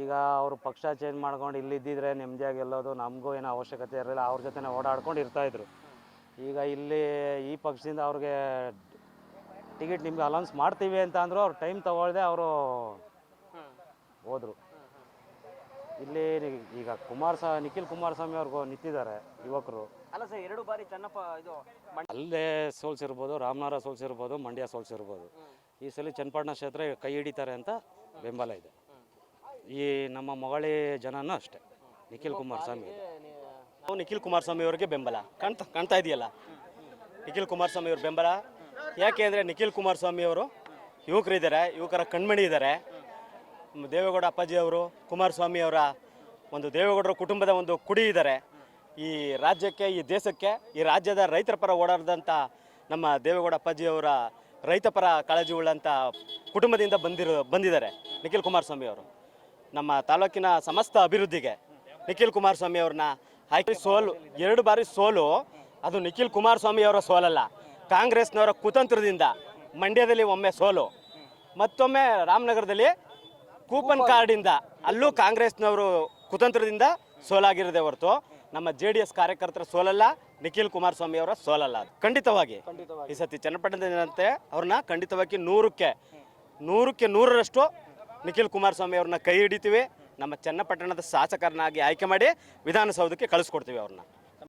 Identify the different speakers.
Speaker 1: ಈಗ ಅವರು ಪಕ್ಷ ಚೇಂಜ್ ಮಾಡ್ಕೊಂಡು ಇಲ್ಲಿದ್ದಿದ್ರೆ ನೆಮ್ಮದಿಯಾಗಿ ಎಲ್ಲೋದು ನಮಗೂ ಏನೋ ಅವಶ್ಯಕತೆ ಇರಲಿಲ್ಲ ಅವ್ರ ಜೊತೆ ಓಡಾಡ್ಕೊಂಡು ಇರ್ತಾಯಿದ್ರು ಈಗ ಇಲ್ಲಿ ಈ ಪಕ್ಷದಿಂದ ಅವ್ರಿಗೆ ಟಿಕೆಟ್ ನಿಮ್ಗೆ ಅಲೌನ್ಸ್ ಮಾಡ್ತೀವಿ ಅಂತ ಅಂದರು ಅವ್ರು ಟೈಮ್ ತೊಗೊಳ್ದೆ ಅವರು ಹೋದರು. ಇಲ್ಲಿ ಈಗ ಕುಮಾರಸ್ವಾಮಿ ನಿಖಿಲ್ ಕುಮಾರಸ್ವಾಮಿ ಅವ್ರಿಗೂ ನಿಂತಿದ್ದಾರೆ ಯುವಕರು.
Speaker 2: ಅಲ್ಲ ಸರ್ ಎರಡು ಬಾರಿ ಚೆನ್ನಪ್ಪ ಇದು
Speaker 1: ಅಲ್ಲೇ ಸೋಲ್ಸಿರ್ಬೋದು ರಾಮನಗರ ಸೋಲ್ಸಿರ್ಬೋದು ಮಂಡ್ಯ ಸೋಲ್ಸಿರ್ಬೋದು ಈ ಸಲ ಚನ್ನಪಟ್ಟಣ ಕ್ಷೇತ್ರ ಕೈ ಹಿಡಿತಾರೆ ಅಂತ ಬೆಂಬಲ ಇದೆ. ಈ ನಮ್ಮ ಮಗಳಿ ಜನನೂ ಅಷ್ಟೇ. ನಿಖಿಲ್ ಕುಮಾರಸ್ವಾಮಿ
Speaker 3: ನಾವು ನಿಖಿಲ್ ಕುಮಾರಸ್ವಾಮಿ ಅವರಿಗೆ ಬೆಂಬಲ. ಕಾಣ್ತಾ ಕಾಣ್ತಾ ಇದೆಯಲ್ಲ? ನಿಖಿಲ್ ಕುಮಾರಸ್ವಾಮಿ ಅವ್ರ ಬೆಂಬಲ. ಯಾಕೆ ಅಂದರೆ ನಿಖಿಲ್ ಕುಮಾರಸ್ವಾಮಿ ಅವರು ಯುವಕರಿದ್ದಾರೆ, ಯುವಕರ ಕಣ್ಮಣಿ ಇದ್ದಾರೆ. ದೇವೇಗೌಡ ಅಪ್ಪಾಜಿ ಅವರು, ಕುಮಾರಸ್ವಾಮಿ ಅವರ ಒಂದು ದೇವೇಗೌಡರ ಕುಟುಂಬದ ಒಂದು ಕುಡಿ ಇದ್ದಾರೆ. ಈ ರಾಜ್ಯಕ್ಕೆ, ಈ ದೇಶಕ್ಕೆ, ಈ ರಾಜ್ಯದ ರೈತರ ಪರ ಓಡಾಡಿದಂಥ ನಮ್ಮ ದೇವೇಗೌಡ ಅಪ್ಪಾಜಿ ಅವರ ರೈತ ಪರ ಕಾಳಜಿ ಉಳ್ಳಂಥ ಕುಟುಂಬದಿಂದ ಬಂದಿರೋ, ಬಂದಿದ್ದಾರೆ ನಿಖಿಲ್ ಕುಮಾರಸ್ವಾಮಿ ಅವರು. ನಮ್ಮ ತಾಲೂಕಿನ ಸಮಸ್ತ ಅಭಿವೃದ್ಧಿಗೆ ನಿಖಿಲ್ ಕುಮಾರಸ್ವಾಮಿ ಅವ್ರನ್ನ ಆಯ್ಕೆ ಸೋಲು, ಎರಡು ಬಾರಿ ಸೋಲು. ಅದು ನಿಖಿಲ್ ಕುಮಾರಸ್ವಾಮಿ ಅವರ ಸೋಲಲ್ಲ. ಕಾಂಗ್ರೆಸ್ನವರ ಕುತಂತ್ರದಿಂದ ಮಂಡ್ಯದಲ್ಲಿ ಒಮ್ಮೆ ಸೋಲು. ಮತ್ತೊಮ್ಮೆ ರಾಮನಗರದಲ್ಲಿ ಕೂಪನ್ ಕಾರ್ಡಿಂದ ಅಲ್ಲೂ ಕಾಂಗ್ರೆಸ್ನವರು ಕುತಂತ್ರದಿಂದ ಸೋಲಾಗಿರದೆ ಹೊರತು ನಮ್ಮ ಜೆ ಡಿ ಎಸ್ ಕಾರ್ಯಕರ್ತರ ಸೋಲಲ್ಲ, ನಿಖಿಲ್ ಕುಮಾರಸ್ವಾಮಿ ಅವರ ಸೋಲಲ್ಲ ಖಂಡಿತವಾಗಿ. ಈ ಸತಿ ಚನ್ನಪಟ್ಟಣದಂತೆ ಅವ್ರನ್ನ ಖಂಡಿತವಾಗಿ ನೂರಕ್ಕೆ ನೂರಕ್ಕೆ ನೂರರಷ್ಟು ನಿಖಿಲ್ ಕುಮಾರಸ್ವಾಮಿ ಅವ್ರನ್ನ ಕೈ ಹಿಡಿತೀವಿ. ನಮ್ಮ ಚನ್ನಪಟ್ಟಣದ ಶಾಸಕರನ್ನಾಗಿ ಆಯ್ಕೆ ಮಾಡಿ ವಿಧಾನಸೌಧಕ್ಕೆ ಕಳಿಸ್ಕೊಡ್ತೀವಿ ಅವ್ರನ್ನ.